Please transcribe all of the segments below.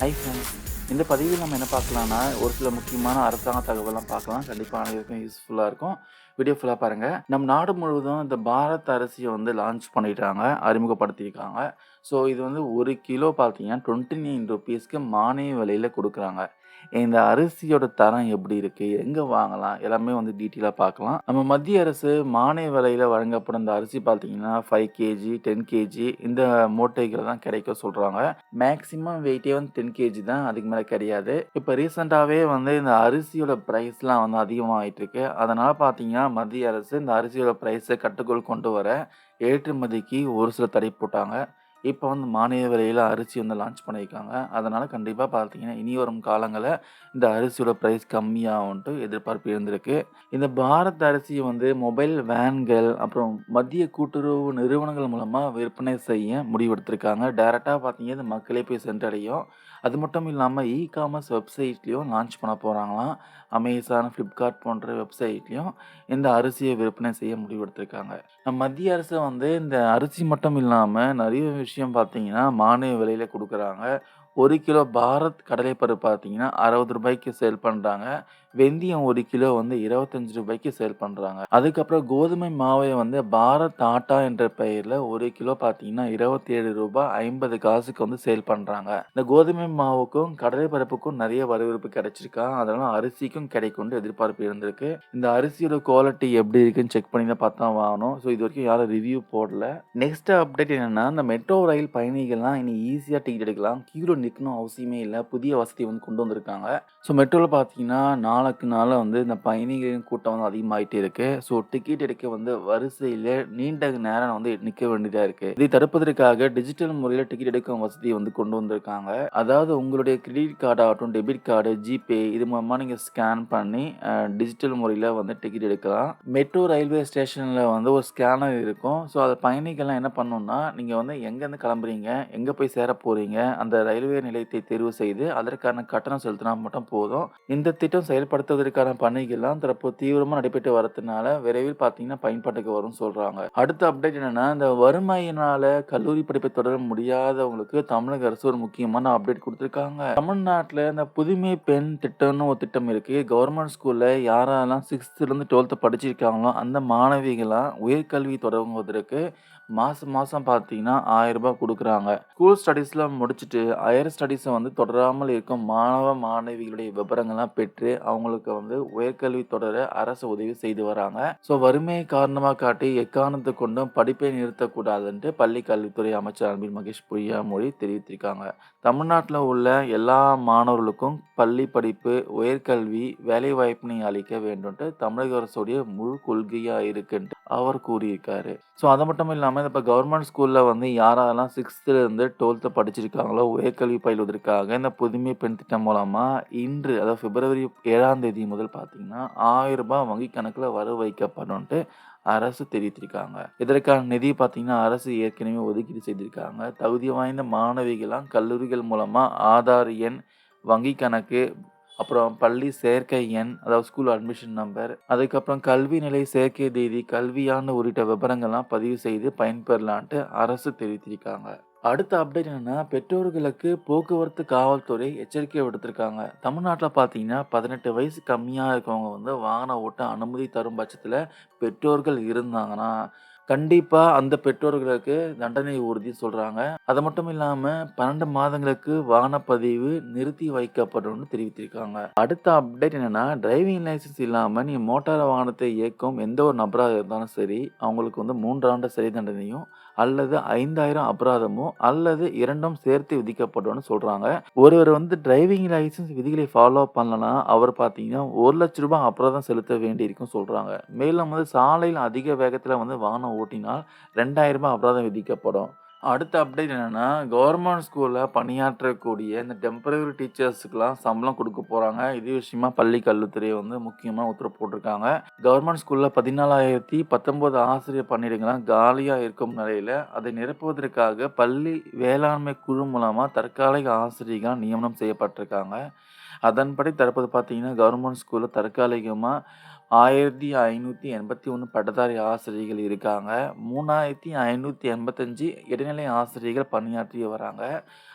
Hi friends இந்த பதிவில் நம்ம என்ன பார்க்கலாம்னா ஒரு சில முக்கியமான அரசாங்க தகவலாம் பார்க்கலாம். கண்டிப்பாக அனைவருக்கும் யூஸ்ஃபுல்லாக இருக்கும். வீடியோ ஃபுல்லாக பாருங்கள் நம்ம நாடு முழுவதும் இந்த பாரத் அரிசியை வந்து லான்ச் பண்ணிட்டாங்க அறிமுகப்படுத்தியிருக்காங்க. ஸோ இது வந்து ஒரு கிலோ பார்த்தீங்கன்னா டுவெண்ட்டி நைன் ருபீஸ்க்கு மானிய விலையில் கொடுக்குறாங்க. இந்த அரிசியோட தரம் எப்படி இருக்குது எங்கே வாங்கலாம்? எல்லாமே வந்து டீட்டெயிலாக பார்க்கலாம். நம்ம மத்திய அரசு மானிய விலையில் வழங்கப்படும் இந்த அரிசி பார்த்தீங்கன்னா ஃபைவ் கேஜி டென் கேஜி இந்த மூட்டைகள் தான் கிடைக்க சொல்கிறாங்க மேக்ஸிமம் வெயிட்டே வந்து டென் கேஜி தான் அதுக்கு மேலே கிடையாது. இப்போ ரீசெண்டாகவே வந்து இந்த அரிசியோட ப்ரைஸ்லாம் வந்து அதிகமாகிட்டு இருக்கு. அதனால் பார்த்தீங்கன்னா மத்திய அரசு இந்த அரிசியோட ப்ரைஸை கட்டுக்குள் கொண்டு வர ஏற்றுமதிக்கு ஒரு சில தடை போட்டாங்க. இப்போ வந்து மானிய விலையில் அரிசி வந்து லான்ச் பண்ணியிருக்காங்க. அதனால் கண்டிப்பாக பார்த்தீங்கன்னா இனி வரும் காலங்களில் இந்த அரிசியோட ப்ரைஸ் கம்மியாகும்ட்டு எதிர்பார்ப்பு இருந்திருக்கு. இந்த பாரத் அரிசியை வந்து மொபைல் வேன்கள் அப்புறம் மத்திய கூட்டுறவு நிறுவனங்கள் மூலமாக விற்பனை செய்ய முடிவெடுத்திருக்காங்க. டைரெக்டாக பார்த்தீங்கன்னா இது மக்களே போய் சென்றடையும். அது மட்டும் இல்லாமல் இ காமர்ஸ் வெப்சைட்லேயும் லான்ச் பண்ண போகிறாங்களாம் அமேசான் ஃப்ளிப்கார்ட் போன்ற வெப்சைட்லேயும் இந்த அரிசியை விற்பனை செய்ய முடிவெடுத்திருக்காங்க. மத்திய அரசு வந்து இந்த அரிசி மட்டும் இல்லாமல் நிறைய விஷயம் பார்த்தீங்கன்னா மானிய விலையில் கொடுக்குறாங்க. ஒரு கிலோ பாரத் கடலைப்பருப்பு பார்த்தீங்கன்னா அறுபது ரூபாய்க்கு சேல் பண்ணுறாங்க வெந்தயம் ஒரு கிலோ வந்து இருபத்தஞ்சு ரூபாய்க்கு சேல் பண்ணுறாங்க அதுக்கப்புறம் கோதுமை மாவை வந்து பாரத் ஆட்டா என்ற பெயரில் ஒரு கிலோ பார்த்தீங்கன்னா இருபத்தி ஏழு ரூபாய் ஐம்பது காசுக்கு வந்து சேல் பண்ணுறாங்க இந்த கோதுமை மாவுக்கும் கடலை பரப்புக்கும் நிறைய வரவேற்பு கிடைச்சிருக்கா? அதனால அரிசிக்கும் கிடைக்கும்னு எதிர்பார்ப்பு இருந்திருக்கு. இந்த அரிசியோட குவாலிட்டி எப்படி இருக்குன்னு செக் பண்ணி தான் பார்த்தா வாங்கணும். ஸோ இது வரைக்கும் யாரும் ரிவ்யூ போடல. நெக்ஸ்ட் அப்டேட் என்னன்னா இந்த மெட்ரோ ரயில் பயணிகள்லாம் இனி ஈஸியாக டிக்கெட் எடுக்கலாம். கீழே நிற்கணும் அவசியமே இல்லை. புதிய வசதி வந்து கொண்டு வந்திருக்காங்க. ஸோ மெட்ரோவில் பார்த்தீங்கன்னா நாளுக்கு நாள் வந்து இந்த பயணிகளின் கூட்டம் வந்து அதிகமாகிட்டே இருக்கு. ஸோ டிக்கெட் எடுக்க வந்து வரிசையில் நீண்ட நேரம் வந்து நிற்க வேண்டியதாக இருக்கு. இதை தடுப்பதற்காக டிஜிட்டல் முறையில் டிக்கெட் எடுக்கும் வசதி வந்து கொண்டு வந்திருக்காங்க. அதாவது உங்களுடைய கிரெடிட் கார்டு ஆகட்டும் டெபிட் கார்டு ஜிபே இது மூலமாக நீங்கள் ஸ்கேன் பண்ணி டிஜிட்டல் முறையில் வந்து டிக்கெட் எடுக்கலாம். மெட்ரோ ரயில்வே ஸ்டேஷனில் வந்து ஒரு ஸ்கேனர் இருக்கும். ஸோ அதை பயணிகள்லாம் என்ன பண்ணணும்னா நீங்கள் வந்து எங்கேருந்து கிளம்புறீங்க எங்கே போய் சேர போகிறீங்க அந்த ரயில்வே நிலையத்தை தேர்வு செய்து அதற்கான கட்டணம் செலுத்தினா மட்டும் போதும். இந்த திட்டம் ஏற்படுத்துவதற்கான பணிகள்லாம் தற்போது தீவிரமாக நடைபெற்று வரதுனால விரைவில் பார்த்தீங்கன்னா பயன்பாட்டுக்கு வரும்னு சொல்கிறாங்க அடுத்த அப்டேட் என்னென்னா இந்த வறுமையினால் கல்லூரி படிப்பை தொடர முடியாதவங்களுக்கு தமிழக அரசு ஒரு முக்கியமான அப்டேட் கொடுத்துருக்காங்க. தமிழ்நாட்டில் இந்த புதுமை பெண் திட்டம்னு ஒரு திட்டம் இருக்குது கவர்மெண்ட் ஸ்கூலில் யாரெல்லாம் சிக்ஸ்த்துலேருந்து டுவெல்த்து படிச்சிருக்காங்களோ அந்த மாணவிகளாம் உயர்கல்வி தொடங்குவதற்கு மாதம் மாதம் பார்த்தீங்கன்னா ஆயிரம் ரூபாய் கொடுக்குறாங்க. ஸ்கூல் ஸ்டடீஸில் முடிச்சுட்டு ஹையர் ஸ்டடீஸை வந்து தொடராமல் இருக்கும் மாணவ மாணவிகளுடைய விவரங்கள்லாம் பெற்று அவங்களுக்கு வந்து உயர்கல்வி தொடர அரசு உதவி செய்து வராங்க. ஸோ வறுமையை காரணமாக காட்டி எக்காரணத்தை கொண்டும் படிப்பை நிறுத்தக்கூடாதுன்ட்டு பள்ளி கல்வித்துறை அமைச்சர் அன்பில் மகேஷ் பொய்யாமொழி தெரிவித்திருக்காங்க. தமிழ்நாட்டில் உள்ள எல்லா மாணவர்களுக்கும் பள்ளி படிப்பு உயர்கல்வி வேலைவாய்ப்பினை அளிக்க வேண்டும்ட்டு தமிழக அரசுடைய முழு கொள்கையாக இருக்குன்ட்டு அவர் கூறியிருக்காரு. ஸோ அது மட்டும் இல்லாமல் இப்போ கவர்மெண்ட் ஸ்கூலில் வந்து யாரெல்லாம் சிக்ஸ்த்துலேருந்து டுவெல்த்து படிச்சிருக்காங்களோ உயர்கல்வி பயிலுவதற்காக இந்த புதுமை பெண் திட்டம் மூலமாக இன்று அதாவது பிப்ரவரி ஏழாம் தேதி முதல் பார்த்தீங்கன்னா ஆயிரம் ரூபாய் வங்கி கணக்கில் வர வைக்கப்படும்ட்டு அரசு தெரிவித்திருக்காங்க. இதற்கான நிதி பார்த்தீங்கன்னா அரசு ஏற்கனவே ஒதுக்கீடு செய்திருக்காங்க. தகுதி வாய்ந்த மாணவிகளாம் கல்லூரிகள் மூலமாக ஆதார் எண் வங்கி கணக்கு அப்புறம் பள்ளி சேர்க்கை எண் அதாவது ஸ்கூல் அட்மிஷன் நம்பர் அதுக்கப்புறம் கல்வி நிலை சேர்க்கை தேதி கல்வியான உள்ளிட்ட விவரங்கள்லாம் பதிவு செய்து பயன்பெறலான்ட்டு அரசு தெரிவித்திருக்காங்க. அடுத்த அப்டேட் என்னன்னா பெற்றோர்களுக்கு போக்குவரத்து காவல்துறை எச்சரிக்கை விடுத்திருக்காங்க. தமிழ்நாட்டில் பார்த்தீங்கன்னா பதினெட்டு வயசு கம்மியாக இருக்கவங்க வந்து வாகனம் ஓட்ட அனுமதி தரும் பட்சத்தில் பெற்றோர்கள் இருந்தாங்கன்னா கண்டிப்பாக அந்த பெற்றோர்களுக்கு தண்டனை உறுதி சொல்கிறாங்க அது மட்டும் இல்லாமல் பன்னெண்டு மாதங்களுக்கு வாகனப்பதிவு நிறுத்தி வைக்கப்படும்னு தெரிவித்திருக்காங்க. அடுத்த அப்டேட் என்னென்னா டிரைவிங் லைசன்ஸ் இல்லாமல் நீ மோட்டார் வாகனத்தை இயக்கும் எந்த ஒரு நபராக இருந்தாலும் சரி அவங்களுக்கு வந்து மூன்றாண்டு சிறை தண்டனையும் அல்லது ஐந்தாயிரம் அபராதமோ அல்லது இரண்டும் சேர்த்து விதிக்கப்படும்னு சொல்கிறாங்க ஒருவர் வந்து டிரைவிங் லைசன்ஸ் விதிகளை ஃபாலோ பண்ணலனா அவர் பார்த்தீங்கன்னா ஒரு லட்ச ரூபாய் அபராதம் செலுத்த வேண்டியிருக்கும் சொல்கிறாங்க மேலும் வந்து சாலையில் அதிக வேகத்தில் வந்து வாகனம் ஓட்டினால் ரெண்டாயிரம் ரூபாய் அபராதம் விதிக்கப்படும். அடுத்த அப்டேட் என்னென்னா கவர்மெண்ட் ஸ்கூலில் பணியாற்றக்கூடிய இந்த டெம்பரரி டீச்சர்ஸுக்கெலாம் சம்பளம் கொடுக்க போகிறாங்க இது விஷயமா பள்ளி கல்வித்துறை வந்து முக்கியமாக உத்தரவு போட்டிருக்காங்க. கவர்மெண்ட் ஸ்கூலில் பதினாலாயிரத்தி பத்தொம்போது ஆசிரியர் பணியிடங்கள்லாம் காலியாக இருக்கும் நிலையில் அதை நிரப்புவதற்காக பள்ளி வேளாண்மை குழு மூலமாக தற்காலிக ஆசிரியர்கள் நியமனம் செய்யப்பட்டிருக்காங்க. அதன்படி தற்போது பார்த்தீங்கன்னா கவர்மெண்ட் ஸ்கூலில் தற்காலிகமாக ஆயிரத்தி ஐநூற்றி எண்பத்தி ஒன்று பட்டதாரி ஆசிரியர்கள் இருக்காங்க. மூணாயிரத்தி ஐநூற்றி எண்பத்தஞ்சு இடைநிலை ஆசிரியர்கள் பணியாற்றி வராங்க.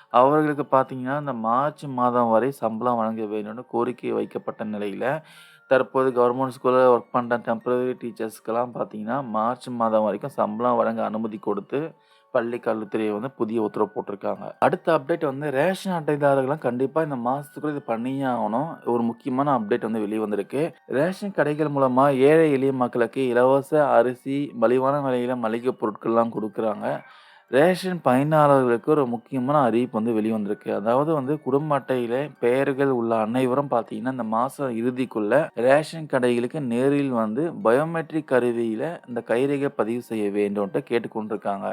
அவர்களுக்கு பார்த்தீங்கன்னா, இந்த மார்ச் மாதம் வரை சம்பளம் வழங்க வேண்டும்னு கோரிக்கை வைக்கப்பட்ட நிலையில் தற்போது கவர்மெண்ட் ஸ்கூலில் ஒர்க் பண்ணுற டெம்பரரி டீச்சர்ஸ்க்கெல்லாம் பார்த்தீங்கன்னா, மார்ச் மாதம் வரைக்கும் சம்பளம் வழங்க அனுமதி கொடுத்து, பள்ளி கல்வித்துறை வந்து புதிய உத்தரவு போட்டிருக்காங்க. அடுத்த அப்டேட் வந்து ரேஷன் அட்டைதாரர்கள்லாம் கண்டிப்பா இந்த மாசத்துக்குள்ள இது பண்ணியே ஆகணும். ஒரு முக்கியமான அப்டேட் வந்து வெளியே வந்திருக்கு. ரேஷன் கடைகள் மூலமா ஏழை எளிய மக்களுக்கு இலவச அரிசி, மலிவான விலையில மளிகை பொருட்கள்லாம் கொடுக்குறாங்க ரேஷன் பயனாளர்களுக்கு ஒரு முக்கியமான அறிவிப்பு வந்து வெளிவந்திருக்கு. அதாவது வந்து குடும்ப அட்டையில பெயர்கள் உள்ள அனைவரும் பார்த்தீங்கன்னா, இந்த மாசம் இறுதிக்குள்ள ரேஷன் கடைகளுக்கு நேரில் வந்து பயோமெட்ரிக் கருவியில இந்த கைரேகை பதிவு செய்ய வேண்டும்ன்ட்டு கேட்டுக்கொண்டிருக்காங்க.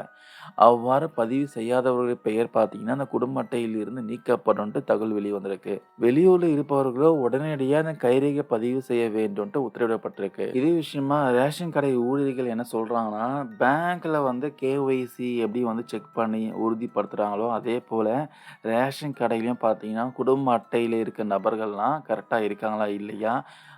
அவ்வாறு பதிவு செய்யாதவர்கள் பெயர் பார்த்தீங்கன்னா, அந்த குடும்ப அட்டையில் இருந்து நீக்கப்படும்ன்ட்டு தகவல் வெளிவந்திருக்கு. வெளியூர்ல இருப்பவர்களோ உடனடியாக இந்த கைரேகை பதிவு செய்ய வேண்டும்ன்ட்டு உத்தரவிடப்பட்டிருக்கு. இதே விஷயமா ரேஷன் கடை ஊழியர்கள் என்ன சொல்றாங்கன்னா, பேங்க்ல வந்து கேஒய்சி எப்படி வந்து செக் பண்ணி உறுதிப்படுத்துகிறாங்களோ அதே போல் ரேஷன் கடையிலையும் பார்த்தீங்கன்னா, குடும்ப அட்டையில் இருக்க நபர்கள்லாம் கரெக்டாக இருக்காங்களா? இல்லையா?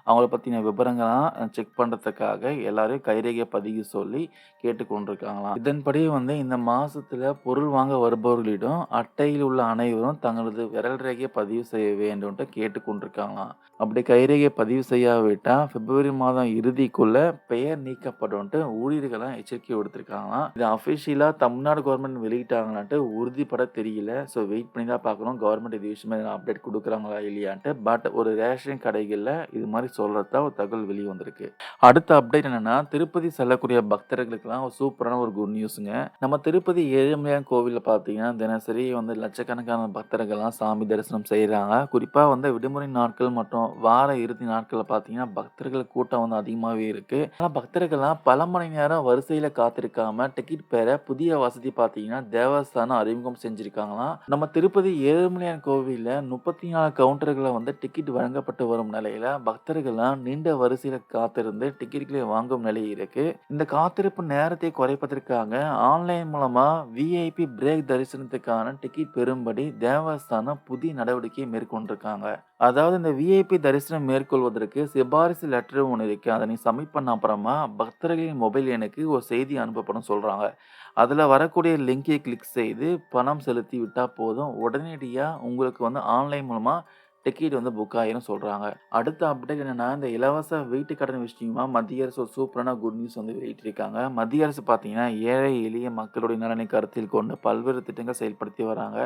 அவங்கள பற்றின விவரங்கள்லாம் செக் பண்ணுறதுக்காக எல்லாரையும் கைரேகை பதிவு சொல்லி கேட்டுக்கொண்டிருக்காங்களாம். இதன்படி வந்து இந்த மாதத்தில் பொருள் வாங்க வருபவர்களிடம் அட்டையில் உள்ள அனைவரும் தங்களது விரல் ரேகையை பதிவு செய்ய வேண்டும்ட்டு கேட்டுக்கொண்டிருக்காங்களாம். அப்படி கைரேகை பதிவு செய்யாவிட்டால் பிப்ரவரி மாதம் இறுதிக்குள்ள பெயர் நீக்கப்படும்ட்டு ஊழியர்களாம் எச்சரிக்கை விடுத்திருக்காங்களாம். இது அஃபிஷியலாக தமிழ்நாடு கவர்மெண்ட் வெளியிட்டாங்களான்ட்டு உறுதிப்பட தெரியல. ஸோ வெயிட் பண்ணி தான் பார்க்கணும். கவர்மெண்ட் இது விஷயமா அப்டேட் கொடுக்குறாங்களா இல்லையான்ட்டு. பட் ஒரு ரேஷன் கடைகளில் இது மாதிரி சொல்கிறதா ஒரு தகவல் வெளியே வந்திருக்கு. அடுத்த அப்டேட் என்னன்னா, திருப்பதி செல்லக்கூடிய பக்தர்களுக்கெல்லாம் ஒரு சூப்பரான ஒரு குட் நியூஸுங்க நம்ம திருப்பதி ஏழுமலையான் கோவிலில் பார்த்தீங்கன்னா, தினசரி வந்து லட்சக்கணக்கான பக்தர்கள்லாம் சாமி தரிசனம் செய்கிறாங்க குறிப்பாக வந்து விடுமுறை நாட்கள் மற்றும் வார இறுதி நாட்களில் பார்த்தீங்கன்னா, பக்தர்கள் கூட்டம் வந்து அதிகமாகவே இருக்கு. ஆனால் பக்தர்கள்லாம் பல மணி நேரம் வரிசையில் காத்திருக்காம டிக்கெட் பெற புதிய வசதி பார்த்தீங்கன்னா, தேவஸ்தானம் அறிமுகம் செஞ்சிருக்காங்களாம். நம்ம திருப்பதி ஏழுமலையான் கோவிலில் முப்பத்தி நாலு கவுண்டர்களை வந்து டிக்கெட் வழங்கப்பட்டு வரும் நிலையில் பக்தர்கள் பக்தர்கள்லாம் நீண்ட வரிசையில் காத்திருந்து டிக்கெட்டுகளை வாங்கும் நிலை இருக்கு. இந்த காத்திருப்பு நேரத்தை குறைப்பதற்காக ஆன்லைன் மூலமா விஐபி பிரேக் தரிசனத்துக்கான டிக்கெட் பெறும்படி தேவஸ்தானம் புதிய நடவடிக்கையை மேற்கொண்டிருக்காங்க. அதாவது இந்த விஐபி தரிசனம் மேற்கொள்வதற்கு சிபாரிசு லெட்டர் ஒன்று இருக்கு. அதை நீ சப்மிட் பண்ண அப்புறமா பக்தர்களின் மொபைல் எனக்கு ஒரு செய்தி அனுப்பப்படும் சொல்றாங்க. அதில் வரக்கூடிய லிங்கை கிளிக் செய்து பணம் செலுத்தி விட்டால் போதும். உடனடியாக உங்களுக்கு வந்து ஆன்லைன் மூலமாக டிக்கெட் வந்து புக் ஆகிரும் சொல்கிறாங்க அடுத்த அப்டேட் என்னென்னா இந்த இலவச வீட்டு கடன் விஷயமா மத்திய அரசு ஒரு சூப்பரான குட் நியூஸ் வந்து வெளியிட்டிருக்காங்க. மத்திய அரசு பார்த்தீங்கன்னா, ஏழை எளிய மக்களுடைய நலனை கருத்தில் கொண்டு பல்வேறு திட்டங்கள் செயல்படுத்தி வராங்க.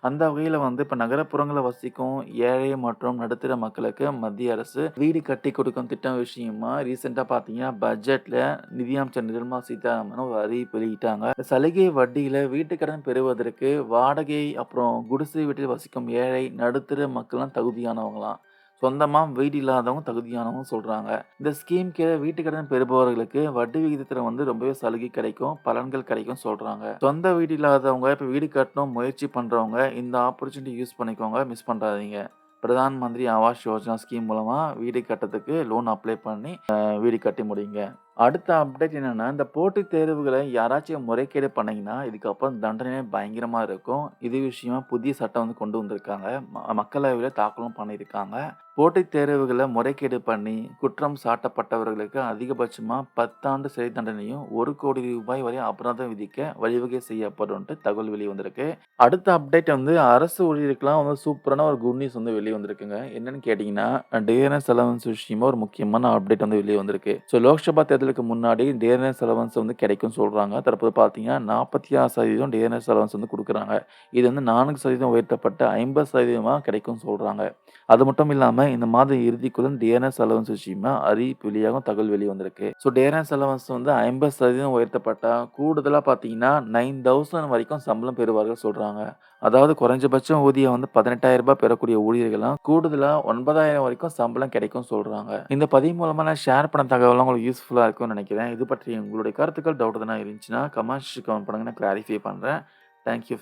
அந்த வகையில் வந்து இப்போ நகரப்புறங்களில் வசிக்கும் ஏழை மற்றும் நடுத்தர மக்களுக்கு மத்திய அரசு வீடு கட்டிக் கொடுக்கும் திட்டம் விஷயமா ரீசெண்டாக பார்த்தீங்கன்னா, பட்ஜெட்டில் நிதியமைச்சர் நிர்மலா சீதாராமன் ஒரு அறிவிப்பு வெளியிட்டாங்க. சலுகை வட்டியில் வீட்டு கடன் பெறுவதற்கு வாடகை அப்புறம் குடிசை வீட்டில் வசிக்கும் ஏழை, நடுத்தர மக்கள்லாம் தகுதியானவங்களாம். சொந்தமாக வீடு இல்லாதவங்க தகுதியானவங்க சொல்கிறாங்க இந்த ஸ்கீம் கீழே வீட்டு கடன் பெறுபவர்களுக்கு வட்டி விகிதத்தில் வந்து ரொம்பவே சலுகை கிடைக்கும், பலன்கள் கிடைக்கும்னு சொல்கிறாங்க சொந்த வீடு இல்லாதவங்க, இப்போ வீடு கட்டணும் முயற்சி பண்ணுறவங்க இந்த ஆப்பர்ச்சுனிட்டி யூஸ் பண்ணிக்கோங்க. மிஸ் பண்ணுறாதீங்க பிரதான் மந்திரி ஆவாஸ் யோஜனா ஸ்கீம் மூலமாக வீடு கட்டுறதுக்கு லோன் அப்ளை பண்ணி வீடு கட்டி முடியுங்க அடுத்த அப்டேட் என்னென்னா இந்த போட்டித் தேர்வுகளை யாராச்சும் முறைகேடு பண்ணிங்கன்னா இதுக்கப்புறம் தண்டனை பயங்கரமாக இருக்கும். இது விஷயமா புதிய சட்டம் வந்து கொண்டு வந்திருக்காங்க. ம மக்களவையில் தாக்கலும் பண்ணியிருக்காங்க. போட்டித் தேர்வுகளை முறைகேடு பண்ணி குற்றம் சாட்டப்பட்டவர்களுக்கு அதிகபட்சமாக பத்தாண்டு சிறை தண்டனையும், ஒரு கோடி ரூபாய் வரை அபராதம் விதிக்க வழிவகை செய்யப்படும்ன்ட்டு தகவல் வெளிவந்திருக்கு. அடுத்த அப்டேட் வந்து அரசு ஊழியருக்கெல்லாம் வந்து சூப்பரான ஒரு குட் நியூஸ் வந்து வெளியே வந்திருக்குங்க. என்னன்னு கேட்டிங்கன்னா டேரன் செலவன்ஸ் விஷயமா ஒரு முக்கியமான அப்டேட் வந்து வெளியே வந்திருக்கு. ஸோ லோக்சபா தேர்தலுக்கு முன்னாடி டேரன் செலவன்ஸ் வந்து கிடைக்கும்னு சொல்கிறாங்க தற்போது பார்த்தீங்கன்னா, நாற்பத்தி ஆறு சதவீதம் டேரன் செலவன்ஸ் வந்து கொடுக்குறாங்க இது வந்து நான்கு சதவீதம் உயர்த்தப்பட்டு 50%மா கிடைக்கும்னு அது மட்டும் இல்லாமல் இந்த மாத இறுதிக்குள்ள டிஎன்எஸ் அலவன்ஸ் விஷயமா அறிவிப்பு தகவல் வெளிய வந்திருக்கு. ஸோ டிஎன்எஸ் அலவன்ஸ் வந்து 50% உயர்த்தப்பட்டா கூடுதலாக பார்த்தீங்கன்னா, 9000 வரைக்கும் சம்பளம் பெறுவார்கள் சொல்கிறாங்க அதாவது குறைஞ்சபட்ச ஊதியம் வந்து பதினெட்டாயிரம் ரூபாய் பெறக்கூடிய ஊழியர்கள்லாம் கூடுதலா 9,000 வரைக்கும் சம்பளம் கிடைக்கும்னு சொல்றாங்க. இந்த பதிவு மூலமாக நான் ஷேர் பண்ண தகவலாம் உங்களுக்கு யூஸ்ஃபுல்லாக இருக்கும்னு நினைக்கிறேன். இது பற்றி உங்களுடைய கருத்துக்கள், டவுட் எதனா இருந்துச்சுன்னா கமெண்ட்ஸ் கமெண்ட் பண்ணுங்க. நான் கிளாரிஃபை பண்ணுறேன் தேங்க் யூ